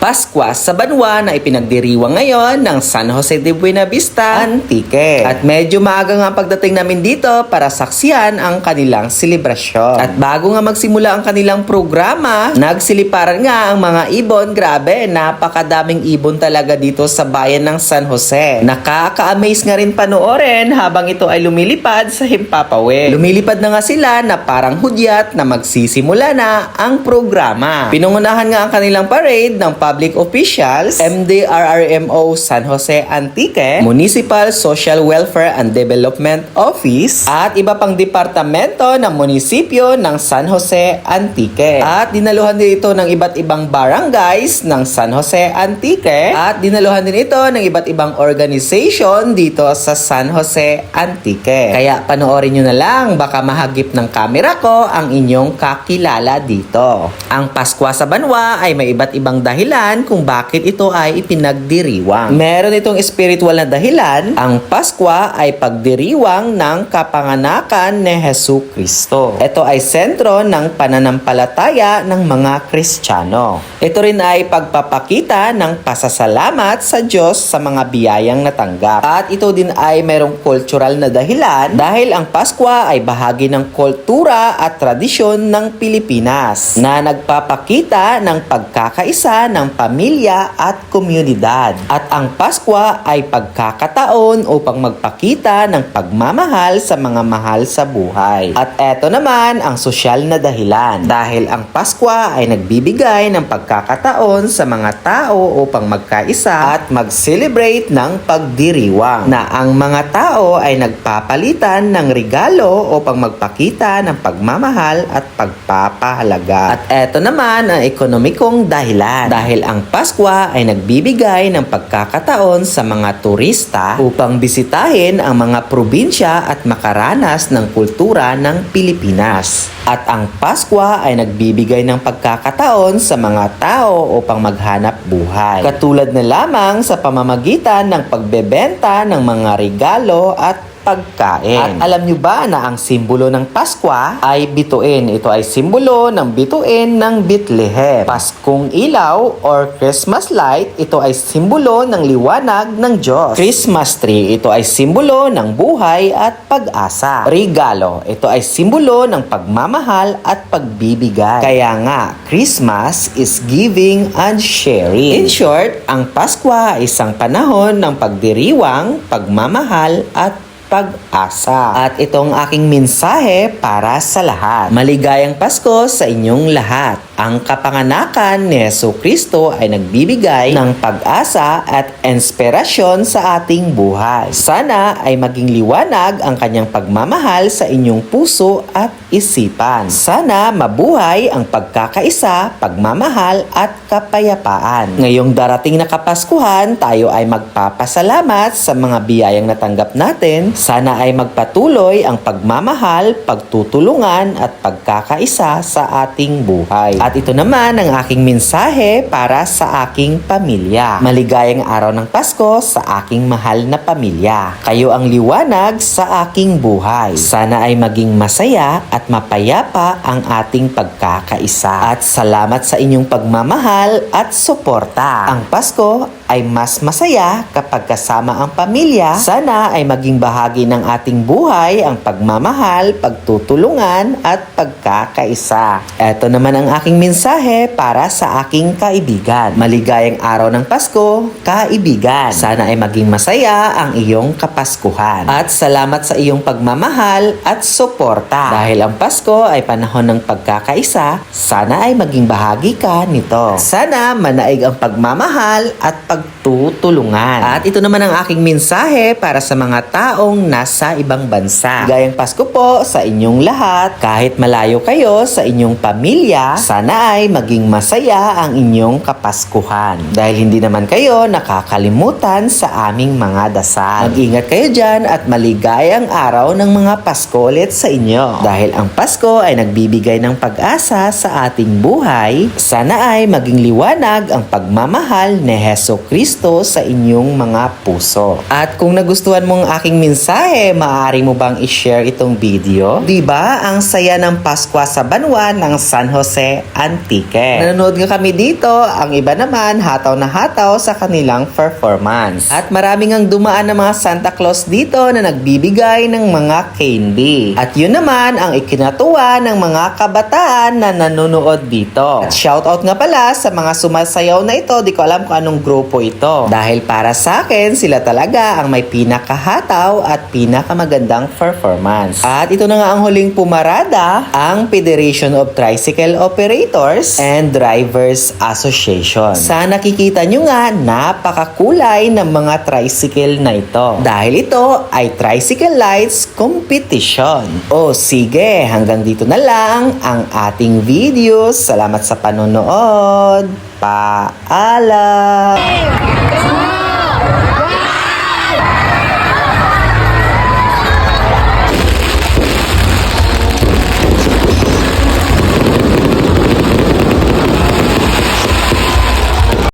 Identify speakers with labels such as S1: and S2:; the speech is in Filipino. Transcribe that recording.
S1: Paskwa sa Banwa na ipinagdiriwang ngayon ng San Jose de Buena Vista Antique. At medyo maaga nga pagdating namin dito para saksiyan ang kanilang selebrasyon. At bago nga magsimula ang kanilang programa, nagsiliparan nga ang mga ibon. Grabe, napakadaming ibon talaga dito sa bayan ng San Jose. Nakaka-amaze nga rin panoorin habang ito ay lumilipad sa Himpapawe. Lumilipad na nga sila na parang hudyat na magsisimula na ang programa. Pinungunahan nga ang kanilang parade ng public officials, MDRRMO San Jose Antique, Municipal Social Welfare and Development Office, at iba pang departamento ng munisipyo ng San Jose Antique. At dinaluhan din ito ng iba't ibang barangays ng San Jose Antique at dinaluhan din ito ng iba't ibang organization dito sa San Jose Antique. Kaya panoorin nyo na lang, baka mahagip ng camera ko ang inyong kakilala dito. Ang Paskwa sa Banwa ay may iba't ibang dahilan kung bakit ito ay ipinagdiriwang. Meron itong spiritual na dahilan. Ang Paskwa ay pagdiriwang ng kapanganakan ni Hesu Kristo. Ito ay sentro ng pananampalataya ng mga Kristiyano. Ito rin ay pagpapakita ng pasasalamat sa Diyos sa mga biyayang natanggap. At ito din ay merong cultural na dahilan dahil ang Paskwa ay bahagi ng kultura at tradisyon ng Pilipinas na nagpapakita ng pagkakaisa ng pamilya at komunidad. At ang Paskwa ay pagkakataon upang magpakita ng pagmamahal sa mga mahal sa buhay. At eto naman ang sosyal na dahilan. Dahil ang Paskwa ay nagbibigay ng pagkakataon sa mga tao upang magkaisa at mag-celebrate ng pagdiriwang na ang mga tao ay nagpapalitan ng regalo upang magpakita ng pagmamahal at pagpapahalaga. At eto naman ang ekonomikong dahilan. Dahil ang Paskwa ay nagbibigay ng pagkakataon sa mga turista upang bisitahin ang mga probinsya at makaranas ng kultura ng Pilipinas. At ang Paskwa ay nagbibigay ng pagkakataon sa mga tao upang maghanap buhay. Katulad na lamang sa pamamagitan ng pagbebenta ng mga regalo at pagkain. At alam nyo ba na ang simbolo ng Paskwa ay bituin? Ito ay simbolo ng bituin ng Bethlehem. Paskong ilaw or Christmas light, ito ay simbolo ng liwanag ng Diyos. Christmas tree, ito ay simbolo ng buhay at pag-asa. Regalo, ito ay simbolo ng pagmamahal at pagbibigay. Kaya nga, Christmas is giving and sharing. In short, ang Paskwa ay isang panahon ng pagdiriwang, pagmamahal at pag-asa. At itong aking mensahe para sa lahat. Maligayang Pasko sa inyong lahat. Ang kapanganakan ni Yesu Kristo ay nagbibigay ng pag-asa at inspirasyon sa ating buhay. Sana ay maging liwanag ang kanyang pagmamahal sa inyong puso at isipan. Sana mabuhay ang pagkakaisa, pagmamahal at kapayapaan. Ngayong darating na Kapaskuhan, tayo ay magpapasalamat sa mga biyayang natanggap natin sana ay magpatuloy ang pagmamahal, pagtutulungan at pagkakaisa sa ating buhay. At ito naman ang aking mensahe para sa aking pamilya. Maligayang araw ng Pasko sa aking mahal na pamilya. Kayo ang liwanag sa aking buhay. Sana ay maging masaya at mapayapa ang ating pagkakaisa. At salamat sa inyong pagmamahal at suporta. Ang Pasko ay mas masaya kapag kasama ang pamilya. Sana ay maging bahagi ng ating buhay ang pagmamahal, pagtutulungan at pagkakaisa. Ito naman ang aking mensahe para sa aking kaibigan. Maligayang araw ng Pasko, kaibigan. Sana ay maging masaya ang iyong kapaskuhan. At salamat sa iyong pagmamahal at suporta. Dahil ang Pasko ay panahon ng pagkakaisa, sana ay maging bahagi ka nito. Sana manaig ang pagmamahal at pagtutulungan. At ito naman ang aking mensahe para sa mga taong nasa ibang bansa. Gayang Pasko po sa inyong lahat. Kahit malayo kayo sa inyong pamilya, sana ay maging masaya ang inyong kapaskuhan. Dahil hindi naman kayo nakakalimutan sa aming mga dasal. Mag-ingat kayo dyan at maligayang araw ng mga Pasko ulit sa inyo. Dahil ang Pasko ay nagbibigay ng pag-asa sa ating buhay, sana ay maging liwanag ang pagmamahal ni Heso Kristo sa inyong mga puso. At kung nagustuhan mo ang aking mensahe, maaari mo bang i-share itong video? 'Di ba? Ang saya ng Pasko sa Banwa ng San Jose Antique. Nanonood nga kami dito, ang iba naman hataw na hataw sa kanilang performance. At maraming ang dumaan ng mga Santa Claus dito na nagbibigay ng mga candy. At yun naman ang ikinatuwa ng mga kabataan na nanonood dito. At shoutout nga pala sa mga sumasayaw na ito, di ko alam kung anong grupo ito. Dahil para sa akin, sila talaga ang may pinakahataw at pinakamagandang performance. At ito na nga ang huling pumarada, ang Federation of Tricycle Operators and Drivers Association. Sa nakikita nyo nga, napakakulay ng mga tricycle na ito. Dahil ito ay Tricycle Lights Competition. O sige, hanggang dito na lang ang ating video. Salamat sa panonood. Paalam!